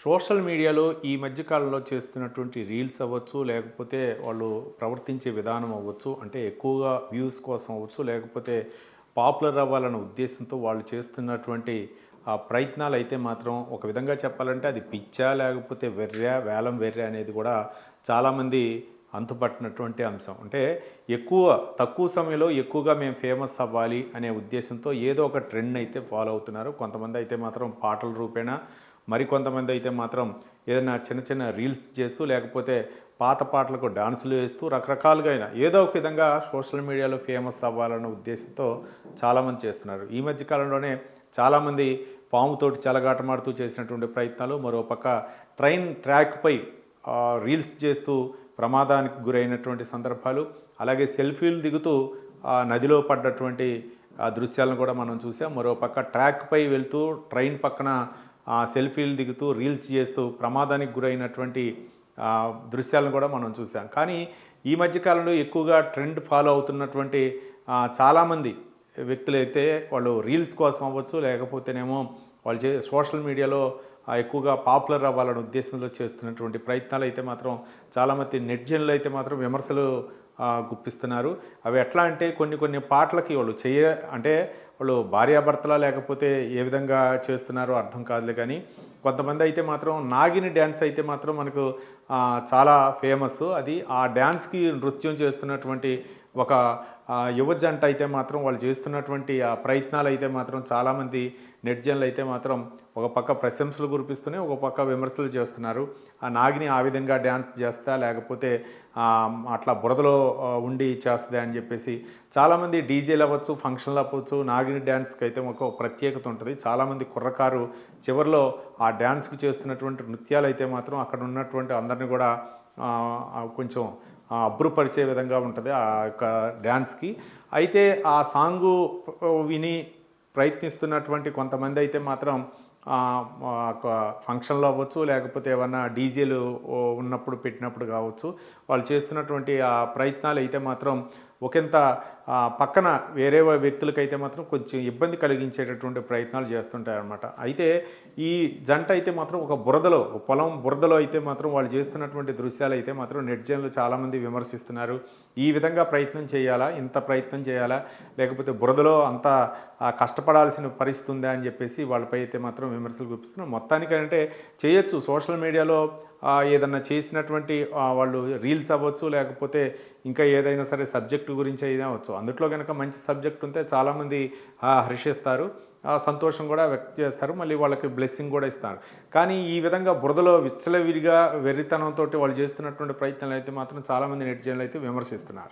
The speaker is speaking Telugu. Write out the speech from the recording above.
సోషల్ మీడియాలో ఈ మధ్యకాలంలో చేస్తున్నటువంటి రీల్స్ అవ్వచ్చు లేకపోతే వాళ్ళు ప్రవర్తించే విధానం అవ్వచ్చు అంటే ఎక్కువగా వ్యూస్ కోసం అవ్వచ్చు లేకపోతే పాపులర్ అవ్వాలన్న ఉద్దేశంతో వాళ్ళు చేస్తున్నటువంటి ఆ ప్రయత్నాలు అయితే మాత్రం ఒక విధంగా చెప్పాలంటే అది పిచ్చా లేకపోతే వెర్రా వేలం వెర్రా అనేది కూడా చాలామంది అంతుపట్టినటువంటి అంశం. అంటే ఎక్కువ తక్కువ సమయంలో ఎక్కువగా మేము ఫేమస్ అవ్వాలి అనే ఉద్దేశంతో ఏదో ఒక ట్రెండ్ అయితే ఫాలో అవుతున్నారు. కొంతమంది అయితే మాత్రం పాటల రూపేణా మరికొంతమంది అయితే మాత్రం ఏదైనా చిన్న చిన్న రీల్స్ చేస్తూ లేకపోతే పాత పాటలకు డాన్సులు వేస్తూ రకరకాలుగా అయినా ఏదో ఒక విధంగా సోషల్ మీడియాలో ఫేమస్ అవ్వాలన్న ఉద్దేశంతో చాలామంది చేస్తున్నారు. ఈ మధ్య కాలంలోనే చాలామంది పాముతోటి చెలగాటమాడుతూ చేసినటువంటి ప్రయత్నాలు మరోపక్క ట్రైన్ ట్రాక్పై రీల్స్ చేస్తూ ప్రమాదానికి గురైనటువంటి సందర్భాలు అలాగే సెల్ఫీలు దిగుతూ ఆ నదిలో పడ్డటువంటి దృశ్యాలను కూడా మనం చూసాం. మరోపక్క ట్రాక్పై వెళ్తూ ట్రైన్ పక్కన సెల్ఫీలు దిగుతూ రీల్స్ చేస్తూ ప్రమాదానికి గురైనటువంటి దృశ్యాలను కూడా మనం చూసాం కానీ ఈ మధ్యకాలంలో ఎక్కువగా ట్రెండ్ ఫాలో అవుతున్నటువంటి చాలామంది వ్యక్తులైతే వాళ్ళు రీల్స్ కోసం అవ్వచ్చు లేకపోతేనేమో వాళ్ళు చే సోషల్ మీడియాలో ఎక్కువగా పాపులర్ అవ్వాలనే ఉద్దేశంలో చేస్తున్నటువంటి ప్రయత్నాలు అయితే మాత్రం చాలామంది నెట్జన్లు అయితే మాత్రం విమర్శలు గుప్పిస్తున్నారు. అవి ఎట్లా అంటే కొన్ని కొన్ని పాటలకి వాళ్ళు చేయ అంటే వాళ్ళు భార్యాభర్తలా లేకపోతే ఏ విధంగా చేస్తున్నారో అర్థం కాదులే కానీ కొంతమంది అయితే మాత్రం నాగిని డ్యాన్స్ అయితే మాత్రం మనకు చాలా ఫేమస్ అది ఆ డ్యాన్స్కి నృత్యం చేస్తున్నటువంటి ఒక యువ జంట అయితే మాత్రం వాళ్ళు చేస్తున్నటువంటి ఆ ప్రయత్నాలు అయితే మాత్రం చాలామంది నెట్జన్లు అయితే మాత్రం ఒక పక్క ప్రశంసలు కురిపిస్తూనే ఒక పక్క విమర్శలు చేస్తున్నారు. ఆ నాగిని ఆ విధంగా డ్యాన్స్ చేస్తా లేకపోతే అట్లా బురదలో ఉండి చేస్తుంది అని చెప్పేసి చాలామంది డీజేలు అవ్వచ్చు ఫంక్షన్లు అవ్వచ్చు నాగిని డ్యాన్స్కి అయితే ఒక ప్రత్యేకత ఉంటుంది. చాలామంది కుర్రకారు చివరిలో ఆ డ్యాన్స్కి చేస్తున్నటువంటి నృత్యాలు అయితే మాత్రం అక్కడ ఉన్నటువంటి అందరిని కూడా కొంచెం ఆ, అబ్బురుపరిచే విధంగా ఉంటుంది ఆ యొక్క డ్యాన్స్కి అయితే ఆ సాంగు విని ప్రయత్నిస్తున్నటువంటి కొంతమంది అయితే మాత్రం ఫంక్షన్లో అవ్వచ్చు లేకపోతే ఏమన్నా డీజేలు ఉన్నప్పుడు పెట్టినప్పుడు కావచ్చు. వాళ్ళు చేస్తున్నటువంటి ఆ ప్రయత్నాలు అయితే మాత్రం ఒకంత పక్కన వేరే వ్యక్తులకైతే మాత్రం కొంచెం ఇబ్బంది కలిగించేటటువంటి ప్రయత్నాలు చేస్తుంటారనమాట అయితే ఈ జంట అయితే మాత్రం ఒక బురదలో పొలం బురదలో అయితే మాత్రం వాళ్ళు చేస్తున్నటువంటి దృశ్యాలు అయితే మాత్రం నెట్జన్లు చాలామంది విమర్శిస్తున్నారు. ఈ విధంగా ప్రయత్నం చేయాలా? ఇంత ప్రయత్నం చేయాలా? లేకపోతే బురదలో అంత కష్టపడాల్సిన పరిస్థితి ఉందా అని చెప్పేసి వాళ్ళపై అయితే మాత్రం విమర్శలు చూపిస్తున్నారు మొత్తానికంటే చేయొచ్చు. సోషల్ మీడియాలో ఏదన్నా చేసినటువంటి వాళ్ళు రీల్స్ అవ్వచ్చు లేకపోతే ఇంకా ఏదైనా సరే సబ్జెక్ట్ గురించి అయినా అవ్వచ్చు అందుట్లో కనుక మంచి సబ్జెక్ట్ ఉంటే చాలామంది హర్షిస్తారు. ఆ, సంతోషం కూడా వ్యక్తం చేస్తారు. మళ్ళీ వాళ్ళకి బ్లెస్సింగ్ కూడా ఇస్తారు. కానీ ఈ విధంగా బురదలో విచ్చలవిడిగా వెర్రితనంతో వాళ్ళు చేస్తున్నటువంటి ప్రయత్నాలు అయితే మాత్రం చాలామంది నెటిజన్లు అయితే విమర్శిస్తున్నారు.